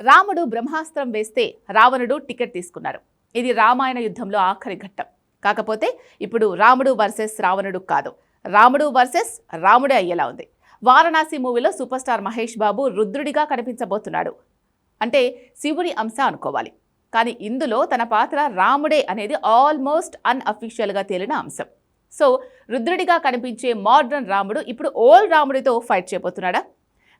రాముడు బ్రహ్మాస్త్రం వేస్తే రావణుడు టికెట్ తీసుకున్నాడు ఇది రామాయణ యుద్ధంలో ఆఖరి ఘట్టం. కాకపోతే ఇప్పుడు రాముడు వర్సెస్ రావణుడు కాదు. రాముడు వర్సెస్ రాముడే అయ్యేలా ఉంది. వారణాసి మూవీలో సూపర్ స్టార్ మహేష్ బాబు రుద్రుడిగా కనిపించబోతున్నాడు. అంటే శివుని అంశ అనుకోవాలి. కానీ ఇందులో తన పాత్ర రాముడే అనేది ఆల్మోస్ట్ అన్అఫీషియల్గా తేలిన అంశం. సో రుద్రుడిగా కనిపించే మోడ్రన్ రాముడు ఇప్పుడు ఓల్డ్ రాముడితో ఫైట్ చేయబోతున్నాడా?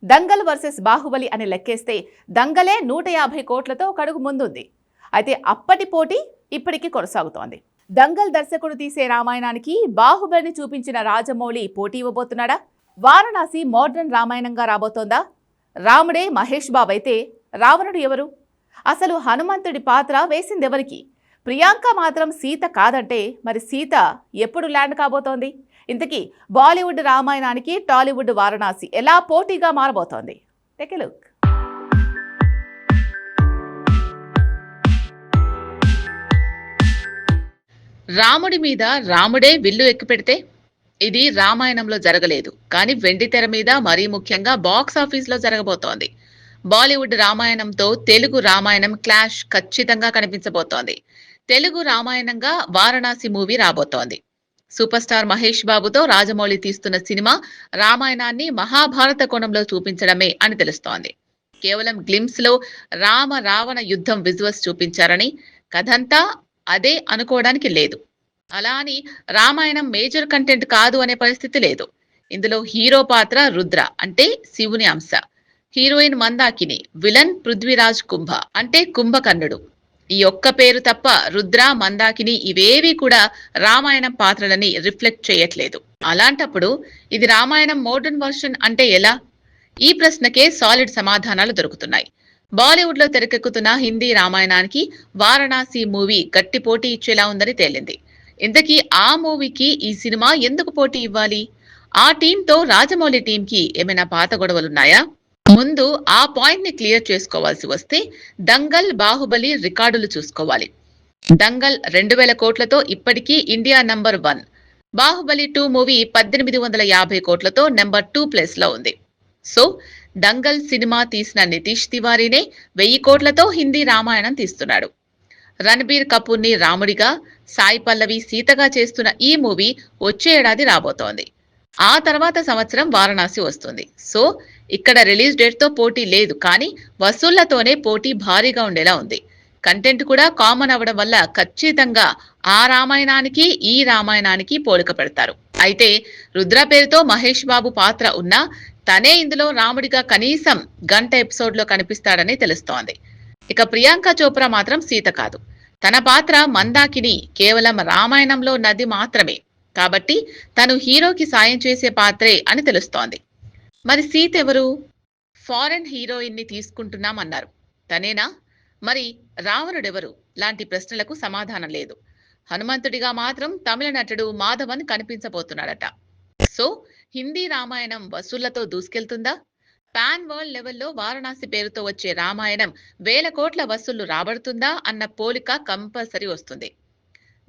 దంగల్ వర్సెస్ బాహుబలి అని లెక్కేస్తే దంగలే నూట యాభై కోట్లతో ఒక అడుగు ముందుంది. అయితే అప్పటి పోటీ ఇప్పటికీ కొనసాగుతోంది. దంగల్ దర్శకుడు తీసే రామాయణానికి బాహుబలిని చూపించిన రాజమౌళి పోటీ ఇవ్వబోతున్నాడా? వారణాసి మోడ్రన్ రామాయణంగా రాబోతోందా? రాముడే మహేష్ బాబు అయితే రావణుడు ఎవరు? అసలు హనుమంతుడి పాత్ర వేసిందెవరికి? ప్రియాంక మాత్రం సీత కాదంటే మరి సీత ఎప్పుడు ల్యాండ్ కాబోతోంది? ఇంతకీ బాలీవుడ్ రామాయణానికి టాలీవుడ్ వారణాసి ఎలా పోటీగా మారబోతోంది? టెక్ లుక్ రాముడి మీద రాముడే విల్లు ఎక్కిపెడితే ఇది రామాయణంలో జరగలేదు. కానీ వెండి తెర మీద మరీ ముఖ్యంగా బాక్స్ ఆఫీస్లో జరగబోతోంది. బాలీవుడ్ రామాయణంతో తెలుగు రామాయణం క్లాష్ ఖచ్చితంగా కనిపించబోతోంది. తెలుగు రామాయణంగా వారణాసి మూవీ రాబోతోంది. సూపర్ స్టార్ మహేష్ బాబుతో రాజమౌళి తీస్తున్న సినిమా రామాయణాన్ని మహాభారత కోణంలో చూపించడమే అని తెలుస్తోంది. కేవలం గ్లిమ్స్లో రామ రావణ యుద్ధం విజువల్స్ చూపించారని కథంతా అదే అనుకోవడానికి లేదు. అలా అని రామాయణం మేజర్ కంటెంట్ కాదు అనే పరిస్థితి లేదు. ఇందులో హీరో పాత్ర రుద్ర అంటే శివుని అంశ. హీరోయిన్ మందాకిని విలన్ పృథ్వీరాజ్ కుంభ అంటే కుంభకర్ణుడు. ఈ ఒక్క పేరు తప్ప రుద్ర మందాకిని ఇవేవి కూడా రామాయణం పాత్రలని రిఫ్లెక్ట్ చేయట్లేదు. అలాంటప్పుడు ఇది రామాయణం మోడర్న్ వర్షన్ అంటే ఎలా? ఈ ప్రశ్నకే సాలిడ్ సమాధానాలు దొరుకుతున్నాయి. బాలీవుడ్లో తెరకెక్కుతున్న హిందీ రామాయణానికి వారణాసి మూవీ గట్టి పోటీ ఇచ్చేలా ఉందని తేలింది. ఇంతకీ ఆ మూవీకి ఈ సినిమా ఎందుకు పోటీ ఇవ్వాలి? ఆ టీంతో రాజమౌళి టీంకి ఏమైనా పాత గొడవలున్నాయా? ముందు ఆ పాయింట్ని క్లియర్ చేసుకోవాల్సి వస్తే దంగల్ బాహుబలి రికార్డులు చూసుకోవాలి. దంగల్ రెండు వేల కోట్లతో ఇప్పటికీ India number one Baahubali two movie పద్దెనిమిది వందల యాభై కోట్లతో నెంబర్ టూ ప్లేస్లో ఉంది. సో దంగల్ సినిమా తీసిన నితీష్ తివారీనే వెయ్యి కోట్లతో హిందీ రామాయణం తీస్తున్నాడు. రణబీర్ కపూర్ని రాముడిగా సాయి పల్లవి సీతగా చేస్తున్న ఈ మూవీ వచ్చే ఏడాది రాబోతోంది. ఆ తర్వాత సంవత్సరం వారణాసి వస్తుంది. సో ఇక్కడ రిలీజ్ డేట్తో పోటీ లేదు. కానీ వసూళ్ళతోనే పోటీ భారీగా ఉండేలా ఉంది. కంటెంట్ కూడా కామన్ అవ్వడం వల్ల ఖచ్చితంగా ఆ రామాయణానికి ఈ రామాయణానికి పోలిక పెడతారు. అయితే రుద్ర పేరుతో మహేష్ బాబు పాత్ర ఉన్నా తనే ఇందులో రాముడిగా కనీసం గంట ఎపిసోడ్లో కనిపిస్తాడని తెలుస్తోంది. ఇక ప్రియాంక చోప్రా మాత్రం సీత కాదు. తన పాత్ర మందాకిని కేవలం రామాయణంలో నది మాత్రమే. కాబట్టి తను హీరోకి సాయం చేసే పాత్రే అని తెలుస్తోంది. మరి సీత ఎవరు? ఫారెన్ హీరోయిన్ని తీసుకుంటున్నామన్నారు. తనేనా? మరి రావణుడెవరు? లాంటి ప్రశ్నలకు సమాధానం లేదు. హనుమంతుడిగా మాత్రం తమిళ నటుడు మాధవన్ కనిపించబోతున్నాడట. సో హిందీ రామాయణం వసూళ్ళతో దూసుకెళ్తుందా? పాన్ వరల్డ్ లెవెల్లో వారణాసి పేరుతో వచ్చే రామాయణం వేల కోట్ల వసూళ్ళు రాబడుతుందా అన్న పోలిక కంపల్సరీ వస్తుంది.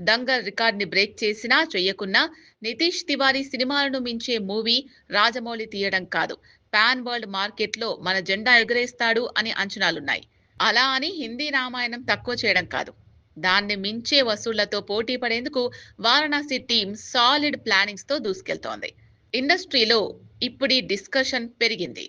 దంగల్ రికార్డ్ని బ్రేక్ చేసినా చెయ్యకున్నా నితీష్ తివారీ సినిమాలను మించే మూవీ రాజమౌళి తీయడం కాదు. పాన్ వరల్డ్ మార్కెట్లో మన జెండా ఎగరేస్తాడు అని అంచనాలున్నాయి. అలా అని హిందీ రామాయణం తక్కువ చేయడం కాదు. దాన్ని మించే వసూళ్ళతో పోటీ పడేందుకు వారణాసి టీం సాలిడ్ ప్లానింగ్స్తో దూసుకెళ్తోంది. ఇండస్ట్రీలో ఇప్పుడు డిస్కషన్ పెరిగింది.